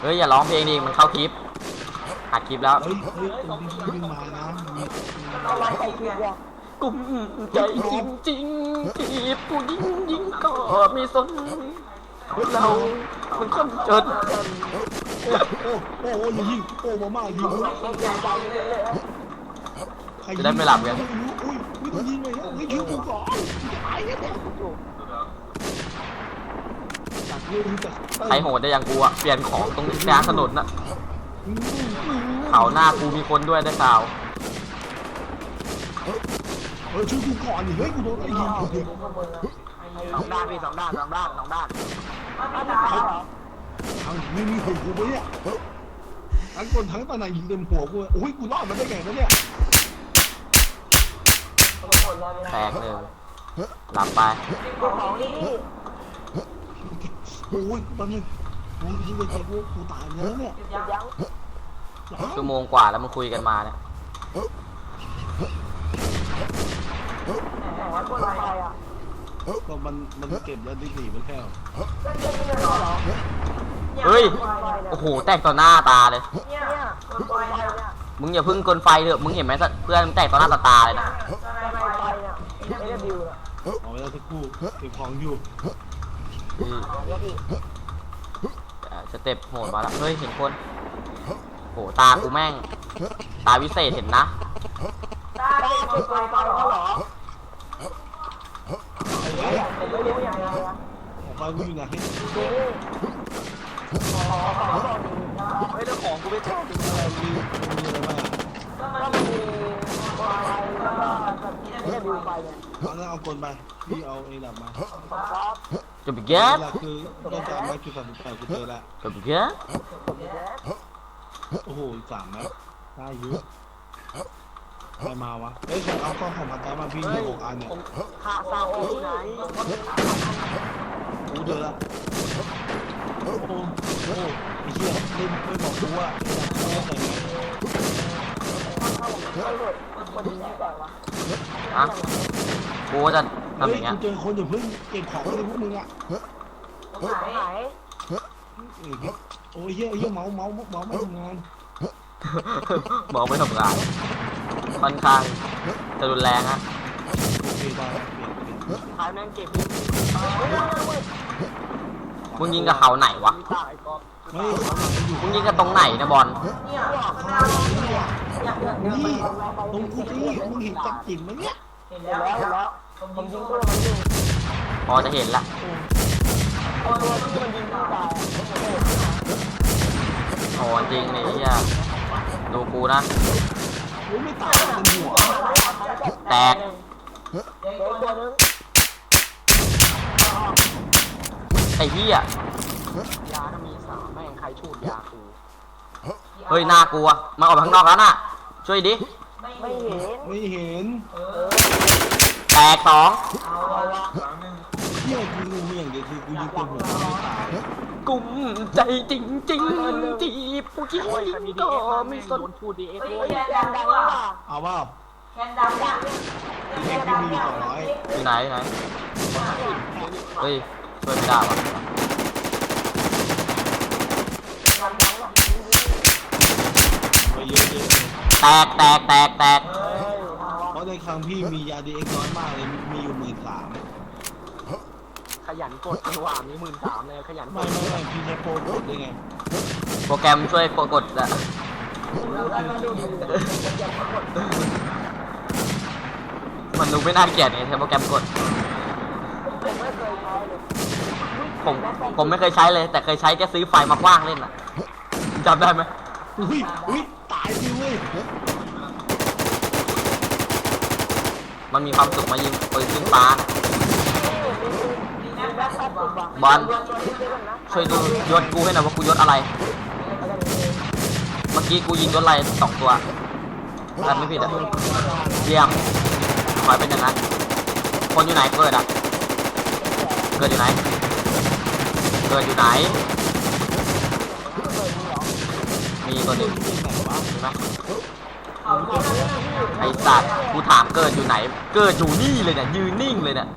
เฮ้ยอย่าร้องเพลงดิมันเข้าคลิปอัดคลิปแล้ว เฮ้ยเฮ้ยตรงที่วิ่งมานะมีกุ้มใจจริงๆที่ผู้หญิงยิงก็ไม่สนเรา มันคนจนโอ้โอ้โอ้อย่ายิงโอ้มาม่ายิงใครยิงจะได้ไม่หลับไงอุ้ยไม่ต้องยิงเลยเฮ้ยยิงกูก่อนตายเนี่ยจากเรื่องจาก ใครโหดได้อย่างกูอะเปลี่ยนของตรงกลางถนนน่ะเขาหน้ากูมีคนด้วยได้ข่าวเออช่วยกูก่อนดิเฮ้ยกูโดนไอ้ยิงสองด้านพี่สองด้านสองด้านสองด้านทั้งไม่มีหัวกูปะเนี่ยทั้งคนทั้งตาหนังยิงเต็มหัวกูโอ้ยกูรอดมันได้ไงวะเนี่ยแตกหนึ่งหลับไป โอ้ยตอนนี้กูยิงไปใจกูกูตายแล้วเนี่ยชั่วโมงกว่าแล้วมันคุยกันมาเนี่ยก็มันมันเก็บแล้วดิหนีมันแค่วเฮ้ย โอ้โห แตกต่อหน้าตาเลย มึงอย่าเพึ่งกลไฟเถอะ มึงเห็นไหมเพื่อนมึงแตกต่อหน้าต่อตาเลยนะเอาไว้แล้วสักครู่เก็บของอยู่อืมเอ่อ สเต็ปโหดมาแล้วเฮ้ยเห็นคนโหตากูแม่ง ตาวิเศษเห็นนะออกไปกูอยู่ไหนเฮ้ยแล้ของกูไม่ชอบมีมีอะไรบ้างเอาแล้วเอากลไปพี่เอาเอดับมา จะไปเก็บหลักคือต้องการไม้จุดสามสิบแปดกูเจอแล้วจะไปเก็บโอ้โหสามนัดได้เยอะใครมาวะเอ้ยใครเอากล้องของมาตามาพี่มีหกอันเนี่ยข้าซาโอที่ไหนกูเจอแล้วโอ้โหโอ้โหไอ้เหี้ยเล่นไม่บอกกูว่าเล่นใส่ไหมอะกูก็จะ ทำเฮ้อยย่างเงี้ยกูเจอคนอย่าเพิ่งเก็บของเลยพวกมึงอะไหนโอ้ยเหี้ยเหี้ยเมาเมาเมาไม่ทำงานบอกไม่ทำงานค่อนข้างจะรุนแรงฮะโอเคได้ขายแมงเก็บมึงยิงกับเขาไหนวะตายก็เฮ้ยอยู่มึงยิงกับตรงไหนนะบอลนี่ตรงกูที่มึงเห็นจับจิ๋มไหมเนี่ยเห็นแล้วเห็นแล้ว ผมยิงตัวมันยิงพอจะเห็นละตัวที่มันยิงตายโอ้จริงเลยไอ้เฮียดูกูนะโอ้ยไม่ตายเป็นหัวแตกเด็กตัวนึงไอ้เฮียยาก็มีสามแม่งใครชูดยากูเฮ้ยน่ากลัวมาออกไปข้างนอกแล้วน่ะ ช่วยดิ ไม่เห็น ไม่เห็นแตกสอ งเหี้ยกูรู้อย่างเดียวคือกูยิงตัวหัวไม่ตายกุมใจจริงจริงๆที่ผู้หญิงก็ไม่สนพูดดีเอ็กซ์แคนดังดังว่ะเอาเปล่าแคนดังดังแค่พี่มีอยู่สองร้อยอยู่ไหนไหนเฮ้ยช่วยไม่ได้วะไปะแตกแตกแตกแตก เพราะในครั้งพี่มียาดีเอ็กน้อยมากเลยมีอยู่หมื่นสามขยันกดหวานนี่หมื่นสามเลยขยันกไม่ดไม่ไม่พี่ใช้โปรกดได้ไงโปรแกรมช่วยกดกดอะมันดูไม่น่าเกลียดไงใช้โปรแกรมกด ผมผมไม่เคยใช้เลย แต่เคยใช้แค่ซื้อไฟล์มากว้างเล่นอะจำได้ไหมอุ้ยอุ้ยตายสิเว้ย มันมีความสุขมายิงปืนขึ้นฟ้าบอลช่วยดูยศกูให้หน่อยว่ากูยศอะไร เมื่อกี้กูยิงยศอะไรสองตัวแต่ไม่ผิดอะเยี่ยมขอให้เป็นอย่างนั้นคนอยู่ไหนเกิดอะ เกิดอยู่ไหน เกิดอยู่ไหน มีตัวหนึ่งนไหม ไอ้สัตว์กูถามเกิดอยู่ไหน เกิดอยู่นี่เลยเนี่ยยืนนิ่งเลยเนี่ย